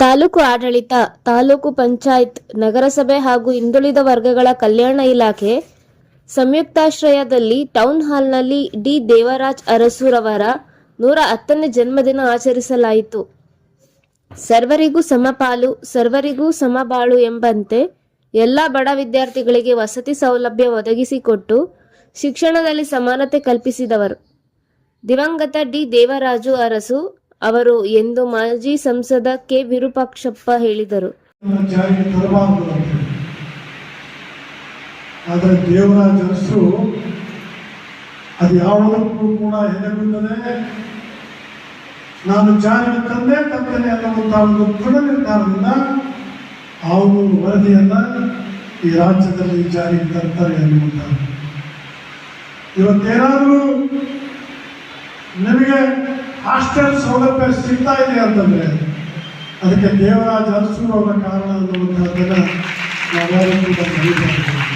ತಾಲೂಕು ಆಡಳಿತ, ತಾಲೂಕು ಪಂಚಾಯತ್, ನಗರಸಭೆ ಹಾಗೂ ಹಿಂದುಳಿದ ವರ್ಗಗಳ ಕಲ್ಯಾಣ ಇಲಾಖೆ ಸಂಯುಕ್ತಾಶ್ರಯದಲ್ಲಿ ಟೌನ್ ಹಾಲ್ನಲ್ಲಿ ಡಿ ದೇವರಾಜ್ ಅರಸುರವರ ನೂರ ಹತ್ತನೇ ಜನ್ಮದಿನ ಆಚರಿಸಲಾಯಿತು. ಸರ್ವರಿಗೂ ಸಮಪಾಲು, ಸರ್ವರಿಗೂ ಸಮಬಾಳು ಎಂಬಂತೆ ಎಲ್ಲ ಬಡ ವಿದ್ಯಾರ್ಥಿಗಳಿಗೆ ವಸತಿ ಸೌಲಭ್ಯ ಒದಗಿಸಿಕೊಟ್ಟು ಶಿಕ್ಷಣದಲ್ಲಿ ಸಮಾನತೆ ಕಲ್ಪಿಸಿದವರು. ದಿವಂಗತ ಡಿ ದೇವರಾಜು ಅರಸು ಅವರು ಎಂದು ಮಾಜಿ ಸಂಸದ ಕೆ ವಿರೂಪಾಕ್ಷಪ್ಪ ಹೇಳಿದರು. ಆದರೆ ದೇವರ ಅರಸು ಅದು ಕೂಡ ಹೆದರುತ್ತದೆ ನಾನು ಜಾರಿಗೆ ತಂದೆ ತರ್ತೇನೆ ಅನ್ನುವಂತಹ ಒಂದು ದೃಢ ನಿರ್ಧಾರದಿಂದ ಒಂದು ವರದಿಯನ್ನು ಈ ರಾಜ್ಯದಲ್ಲಿ ಜಾರಿಗೆ ತರ್ತಾರೆ ಅನ್ನುವಂಥದ್ದು. ಇವತ್ತೇನಾದರೂ ನಿಮಗೆ ಹಾಸ್ಟೆಲ್ ಸೌಲಭ್ಯ ಸಿಗ್ತಾ ಇದೆ ಅಂತಂದ್ರೆ ಅದಕ್ಕೆ ದೇವರಾಜ ಅರಸು ಅವರ ಕಾರಣ ಅನ್ನುವಂಥದ್ದನ್ನು ನಾವೆಲ್ಲರೂ ಕೂಡ.